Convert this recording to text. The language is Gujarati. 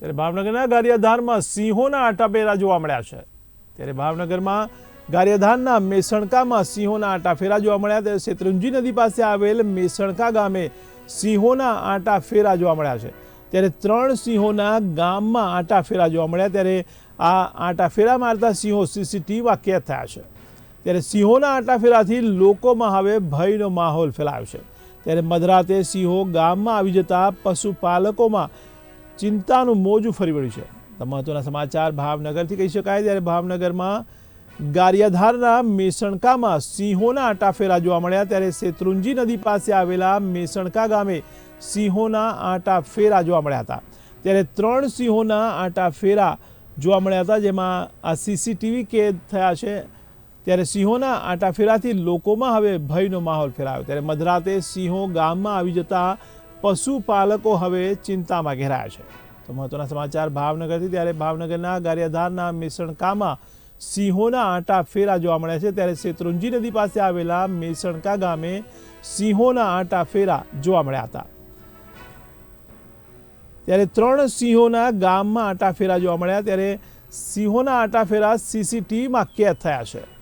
ત્યારે ભાવનગરના ગારિયાધારમાં સિંહોના આટાફેરા જોવા મળ્યા છે. ત્યારે ભાવનગરમાં ગારિયાધારના મેસણકામાં સિંહોના આટાફેરા જોવા મળ્યા. ત્યારે શેત્રુંજી નદી પાસે આવેલ મેસણકા ગામે સિંહોના આટાફેરા જોવા મળ્યા છે. ત્યારે ત્રણ સિંહોના ગામમાં આટાફેરા જોવા મળ્યા. ત્યારે આ આટાફેરા મારતા સિંહો સીસીટીવીમાં કેદ થયા છે. ત્યારે સિંહોના આટાફેરાથી લોકોમાં હવે ભયનો માહોલ ફેલાયો છે. ત્યારે મધરાતે સિંહો ગામમાં આવી જતા પશુપાલકોમાં ચિંતાનું મોજું ફરી વળ્યું છે. મહત્વના સમાચાર ભાવનગરથી કહી શકાય ત્યારે ભાવનગરમાં ગારિયાધારના મેસણકામાં સિંહોના આટાફેરા જોવા મળ્યા, ત્યારે શેત્રુંજી નદી પાસે આવેલા મેસણકા ગામે સિંહોના આટાફેરા જોવા મળ્યા હતા. ત્યારે ત્રણ સિંહોના આટાફેરા જોવા મળ્યા હતા, જેમાં આ સીસીટીવી કેદ થયા છે. ત્યારે સિંહોના આટાફેરાથી લોકોમાં હવે ભયનો માહોલ ફેરાયો ત્યારે મધરાતે સિંહો ગામમાં આવી જતા પશુપાલકો હવે ચિંતામાં ઘેરાયા છે. તો મહત્વના સમાચાર, ભાવનગરથી ત્યારે ભાવનગરના ગારિયાધારના મેસણકામાં સિંહોના આંટા ફેરા જોવા મળ્યા છે. ત્યારે શેત્રુંજી નદી પાસે આવેલા મેસણકા ગામે સિંહોના આંટા ફેરા જોવા મળ્યા હતા. ત્યારે ત્રણ સિંહોના ગામમાં આટાફેરા જોવા મળ્યા. ત્યારે સિંહોના આટાફેરા સીસીટીવીમાં કેદ થયા છે.